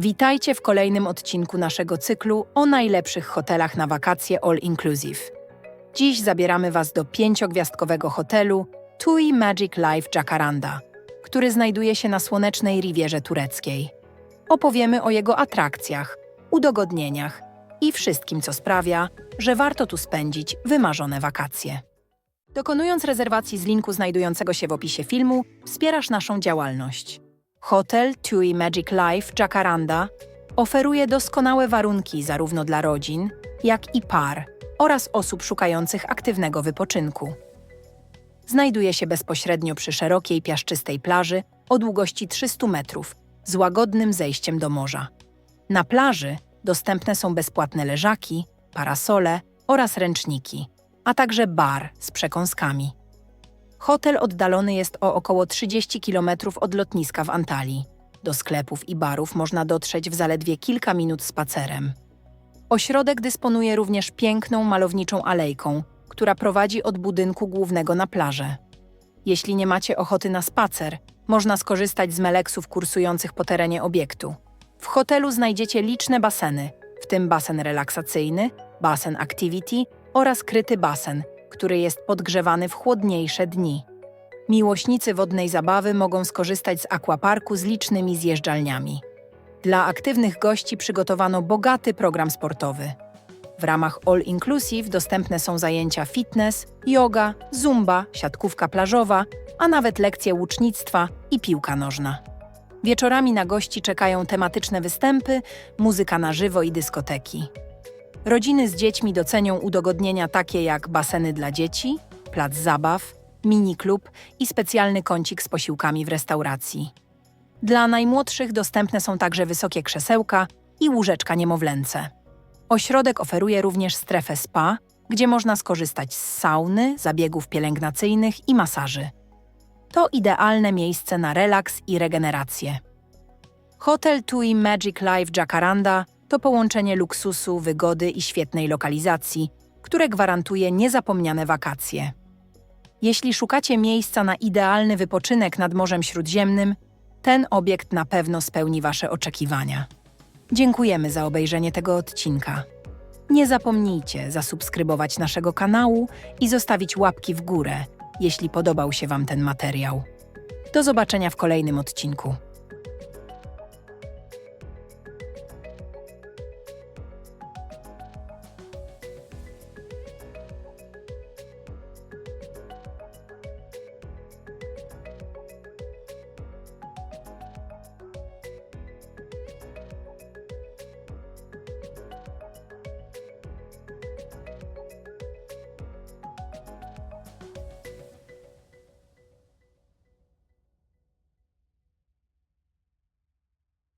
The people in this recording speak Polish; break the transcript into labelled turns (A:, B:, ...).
A: Witajcie w kolejnym odcinku naszego cyklu o najlepszych hotelach na wakacje all inclusive. Dziś zabieramy Was do pięciogwiazdkowego hotelu TUI Magic Life Jacaranda, który znajduje się na słonecznej Rivierze Tureckiej. Opowiemy o jego atrakcjach, udogodnieniach i wszystkim, co sprawia, że warto tu spędzić wymarzone wakacje. Dokonując rezerwacji z linku znajdującego się w opisie filmu, wspierasz naszą działalność. Hotel TUI Magic Life Jacaranda oferuje doskonałe warunki zarówno dla rodzin, jak i par oraz osób szukających aktywnego wypoczynku. Znajduje się bezpośrednio przy szerokiej, piaszczystej plaży o długości 300 metrów z łagodnym zejściem do morza. Na plaży dostępne są bezpłatne leżaki, parasole oraz ręczniki, a także bar z przekąskami. Hotel oddalony jest o około 30 km od lotniska w Antalii. Do sklepów i barów można dotrzeć w zaledwie kilka minut spacerem. Ośrodek dysponuje również piękną, malowniczą alejką, która prowadzi od budynku głównego na plażę. Jeśli nie macie ochoty na spacer, można skorzystać z meleksów kursujących po terenie obiektu. W hotelu znajdziecie liczne baseny, w tym basen relaksacyjny, basen activity oraz kryty basen, który jest podgrzewany w chłodniejsze dni. Miłośnicy wodnej zabawy mogą skorzystać z aquaparku z licznymi zjeżdżalniami. Dla aktywnych gości przygotowano bogaty program sportowy. W ramach All Inclusive dostępne są zajęcia fitness, yoga, zumba, siatkówka plażowa, a nawet lekcje łucznictwa i piłka nożna. Wieczorami na gości czekają tematyczne występy, muzyka na żywo i dyskoteki. Rodziny z dziećmi docenią udogodnienia takie jak baseny dla dzieci, plac zabaw, mini klub i specjalny kącik z posiłkami w restauracji. Dla najmłodszych dostępne są także wysokie krzesełka i łóżeczka niemowlęce. Ośrodek oferuje również strefę spa, gdzie można skorzystać z sauny, zabiegów pielęgnacyjnych i masaży. To idealne miejsce na relaks i regenerację. Hotel TUI Magic Life Jacaranda to połączenie luksusu, wygody i świetnej lokalizacji, które gwarantuje niezapomniane wakacje. Jeśli szukacie miejsca na idealny wypoczynek nad Morzem Śródziemnym, ten obiekt na pewno spełni Wasze oczekiwania. Dziękujemy za obejrzenie tego odcinka. Nie zapomnijcie zasubskrybować naszego kanału i zostawić łapki w górę, jeśli podobał się Wam ten materiał. Do zobaczenia w kolejnym odcinku.